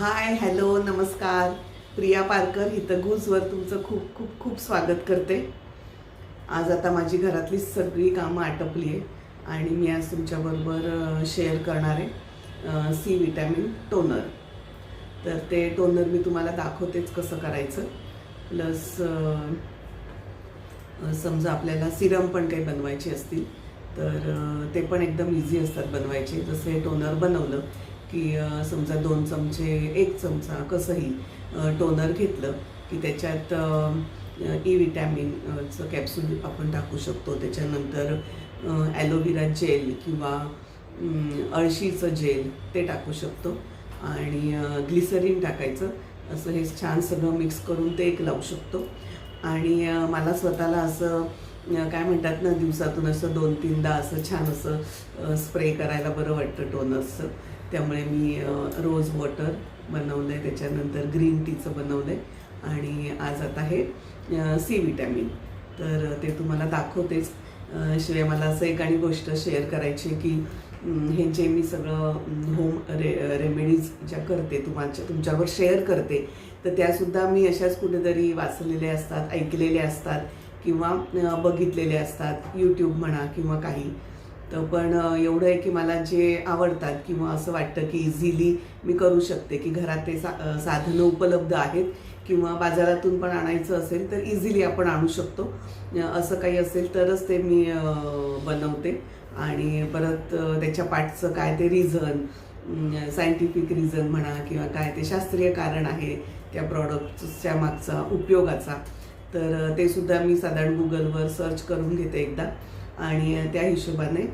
Hi hello नमस्कार. प्रिया पारकर हितगुजवर तुमचं खूप खूप खूप स्वागत करते. आज आता माझी घरातली सगळी कामं आटपली आहे आणि मी आज तुमच्याबरोबर शेअर करणार आहे सी विटॅमिन टोनर तर ते टोनर मी तुम्हाला दाखवतेच कसं करायचं. प्लस समजा आपल्याला सिरम पण काही बनवायची असतील तर ते पण एकदम इझी असतात बनवायचे. जसं हे टोनर बनवलं की समजा दोन चमचे एक चमचा कसंही टोनर घेतलं की त्याच्यात ई विटॅमिनचं कॅप्सूल आपण टाकू शकतो. त्याच्यानंतर ॲलोव्हेरा जेल किंवा अळशीचं जेल ते टाकू शकतो. आणि ग्लिसरीन टाकायचं. असं हे छान सगळं मिक्स करून ते एक लावू शकतो. आणि मला स्वतःला असं काय म्हणतात ना दिवसातून असं दोन तीनदा असं छान असं स्प्रे करायला बरं वाटतं टोनर्सचं त्यामुळे मी रोज वॉटर बनवलं आहे त्याच्यानंतर ग्रीन टीचं बनवलं आहे आणि आज आता हे सी विटॅमिन तर ते तुम्हाला दाखवतेच. शिवाय मला असं एक आणि गोष्ट शेअर करायची आहे की हे जे मी सगळं होम रे रेमेडीज ज्या करते तुमच्या तुमच्यावर शेअर करते तर त्यासुद्धा मी अशाच कुठेतरी वाचलेल्या असतात ऐकलेल्या असतात किंवा बघितलेले बघितलेल्या असतात यूट्यूब म्हणा किंवा काही. तर पण एवढं आहे की मला जे आवडतात किंवा असं वाटतं की इझिली मी करू शकते की घरात ते सा साधनं उपलब्ध आहेत किंवा बाजारातून पण आणायचं असेल तर इझिली आपण आणू शकतो. असं काही असेल तरच ते मी बनवते. आणि परत त्याच्या पाठचं काय ते रिझन सायंटिफिक रिझन म्हणा किंवा काय ते शास्त्रीय कारण आहे त्या प्रॉडक्टच्या मागचा उपयोगाचा तर ते सुद्धा मी साधारण गुगलवर सर्च करून घेते एकदा. आणि त्या हिशोबाने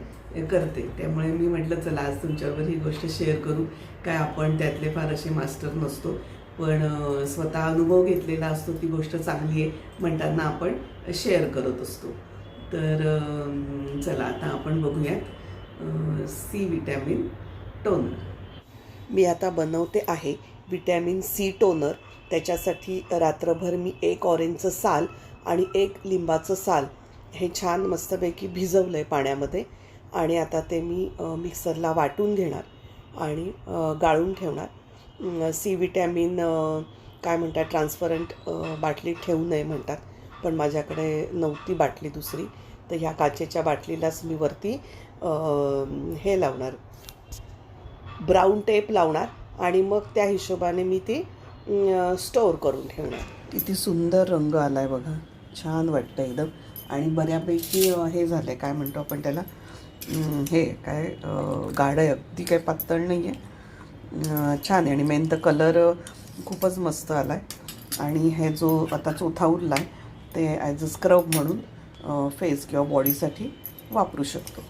करते. त्यामुळे मी म्हटलं चला आज तुमच्यावर ही गोष्ट शेअर करू. काय आपण त्यातले फार असे मास्टर नसतो. पण स्वतः अनुभव घेतलेला असतो ती गोष्ट चांगली आहे म्हणताना आपण शेअर करत असतो. तर चला आता आपण बघूयात सी विटॅमिन टोनर मी आता बनवते आहे विटॅमिन सी टोनर त्याच्यासाठी रात्रभर मी एक ऑरेंजचं साल आणि एक लिंबाचं साल हे छान मस्तपैकी भिजवलं आहे पाण्यामध्ये. आणि आता ते मी मिक्सरला वाटून घेणार आणि गाळून ठेवणार. सी विटॅमिन काय म्हणतात ट्रान्सपरंट बाटली बाटलीत ठेवू नये म्हणतात. पण माझ्याकडे नव्हती बाटली दुसरी. तर ह्या काचेच्या बाटलीलाच मी वरती हे लावणार. ब्राऊन टेप लावणार आणि मग त्या हिशोबाने मी ती स्टोअर करून ठेवणार. किती सुंदर रंग आला आहे बघा. छान वाटतं एकदम. आणि बऱ्यापैकी हे झालं आहे काय म्हणतो आपण त्याला? हे काय गाढं आहे. अगदी काय पातळ नाही आहे छान आहे. आणि मेन तर कलर खूपच मस्त आला आहे आणि हे जो आता चौथा उरला आहे ते ॲज अ स्क्रब म्हणून फेस किंवा बॉडीसाठी वापरू शकतो.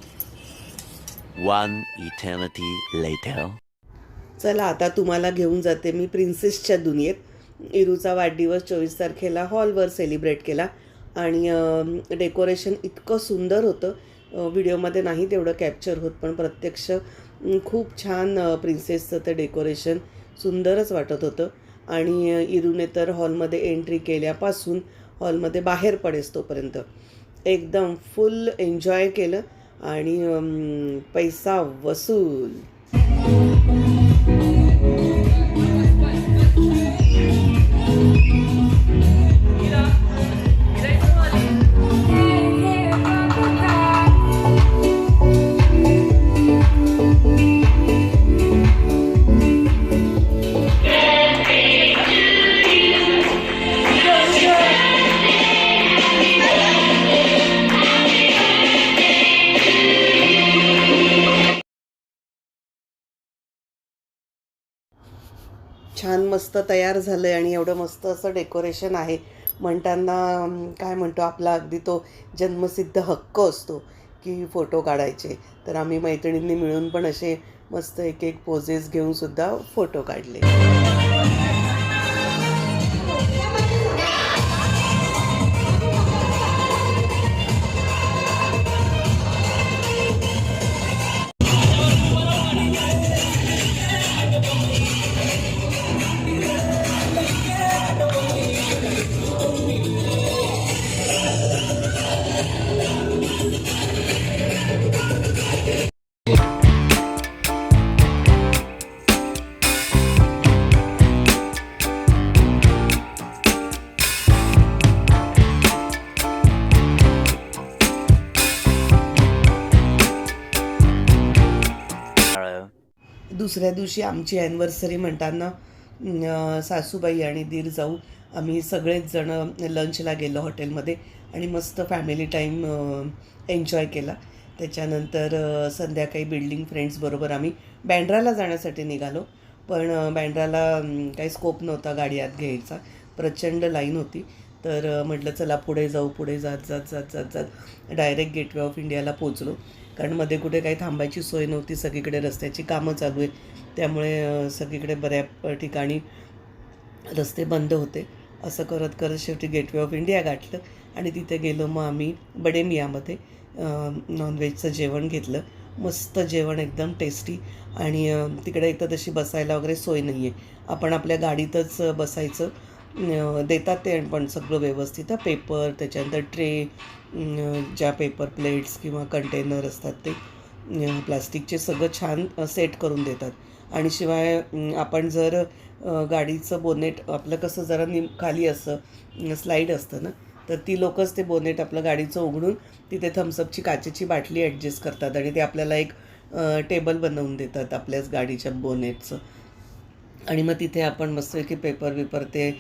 One eternity later. चला आता तुम्हाला घेऊन जाते मी प्रिन्सेसच्या दुनियेत. इरूचा वाढदिवस चोवीस तारखेला हॉलवर सेलिब्रेट केला. आणि डेकोरेशन इतकं सुंदर होतं. व्हिडिओमध्ये नाही तेवढं कॅप्चर होत पण प्रत्यक्ष खूप छान प्रिन्सेसचं ते डेकोरेशन सुंदरच वाटत होतं. आणि इरूने तर हॉलमध्ये एंट्री केल्यापासून हॉलमध्ये बाहेर पडेस तोपर्यंत. एकदम फुल एन्जॉय केलं आणि पैसा वसूल. छान मस्त तयार झालं आहे आणि एवढं मस्त असं डेकोरेशन आहे. म्हणताना काय म्हणतो आपला अगदी तो जन्मसिद्ध हक्क असतो की फोटो काढायचे. तर आम्ही मैत्रिणींनी मिळून पण असे मस्त एक एक पोजेस घेऊन सुद्धा फोटो काढले. दुसऱ्या दिवशी आमची ॲनिव्हर्सरी म्हणताना सासूबाई आणि दीर जाऊ आम्ही सगळेच जण लंचला गेलो हॉटेलमध्ये आणि मस्त फॅमिली टाईम एन्जॉय केला. त्याच्यानंतर संध्याकाळी बिल्डिंग फ्रेंड्सबरोबर आम्ही बँड्राला जाण्यासाठी निघालो. पण बँड्राला काही स्कोप नव्हता गाडी आत घ्यायचा. प्रचंड लाईन होती. तर म्हटलं चला पुढे जाऊ पुढे जात जात जात जात जात. डायरेक्ट गेटवे ऑफ इंडियाला पोचलो कारण मध्ये कुठे काही थांबायची सोय नव्हती सगळीकडे रस्त्याची कामं चालू आहे त्यामुळे सगळीकडे बऱ्या ठिकाणी रस्ते बंद होते. असं करत करत शेवटी गेटवे ऑफ इंडिया गाठलं आणि तिथे गेलो. मग आम्ही बडेमियामध्ये नॉनव्हेजचं जेवण घेतलं. मस्त जेवण एकदम टेस्टी आणि तिकडे एक तर तशी बसायला वगैरे सोय नाही आहे आपण आपल्या गाडीतच बसायचं. देतात ते पण सगळं व्यवस्थित पेपर त्याच्यानंतर ट्रे ज्या पेपर प्लेट्स किंवा कंटेनर असतात ते प्लास्टिकचे सगळं छान सेट करून देतात. आणि शिवाय आपण जर गाडीचं बोनेट आपलं कसं जरा निम खाली असं स्लाईड असतं ना तर ती लोकच ते बोनेट आपलं गाडीचं उघडून तिथे थम्सअपची काचेची बाटली ॲडजस्ट करतात आणि ते आपल्याला एक टेबल बनवून देतात आपल्याच गाडीच्या बोनेटचं. आणि मग तिथे आपण मस्तपैकी पेपर बिपर ते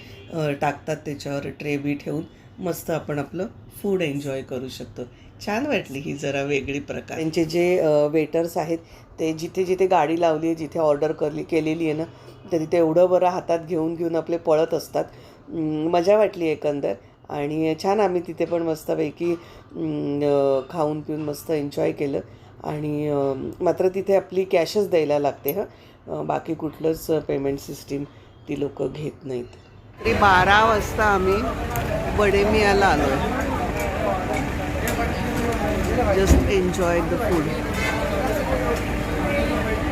टाकतात त्याच्यावर ट्रे बी ठेवून मस्त आपण आपलं फूड एन्जॉय करू शकतो. छान वाटली ही जरा वेगळी प्रकार. त्यांचे जे वेटर्स आहेत ते जिथे जिथे गाडी लावली आहे जिथे ऑर्डर करली केलेली आहे ना तर तिथे एवढं बरं हातात घेऊन घेऊन आपले पळत असतात. मजा वाटली एकंदर. आणि छान आम्ही तिथे पण मस्तपैकी खाऊन पिऊन मस्त एन्जॉय केलं. आणि मात्र तिथे आपली कॅशच द्यायला लागते हां. बाकी कुठलंच पेमेंट सिस्टीम ती लोक घेत नाहीत. तरी बारा वाजता आम्ही बडेमियाला आलो. जस्ट एन्जॉय द फूड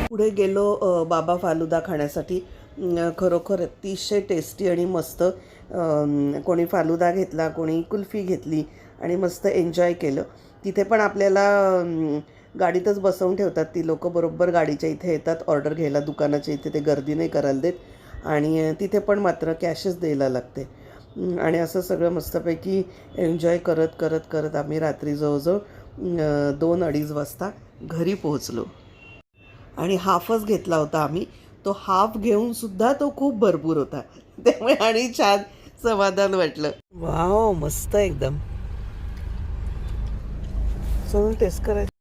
पुढे गेलो बाबा फालुदा खाण्यासाठी. खरोखर अतिशय टेस्टी आणि मस्त कोणी फालुदा घेतला कोणी कुल्फी घेतली आणि मस्त एन्जॉय केलं. तिथे पण आपल्याला गाडीतच बसवून ठेवतात ती लोक. बरोबर गाडीच्या इथे येतात ऑर्डर घ्यायला दुकानाच्या इथे ते गर्दी नाही करायला देत. आणि तिथे पण मात्र कॅशच द्यायला लागते. आणि असं सगळं मस्तपैकी एन्जॉय करत करत करत आम्ही रात्री जवळजवळ दोन अडीच वाजता घरी पोहोचलो. आणि हाफच घेतला होता आम्ही. तो हाफ घेऊन सुद्धा तो खूप भरपूर होता. त्यामुळे आणि छान समाधान वाटलं. वाव मस्त एकदम. सोडून टेस्ट करायचं.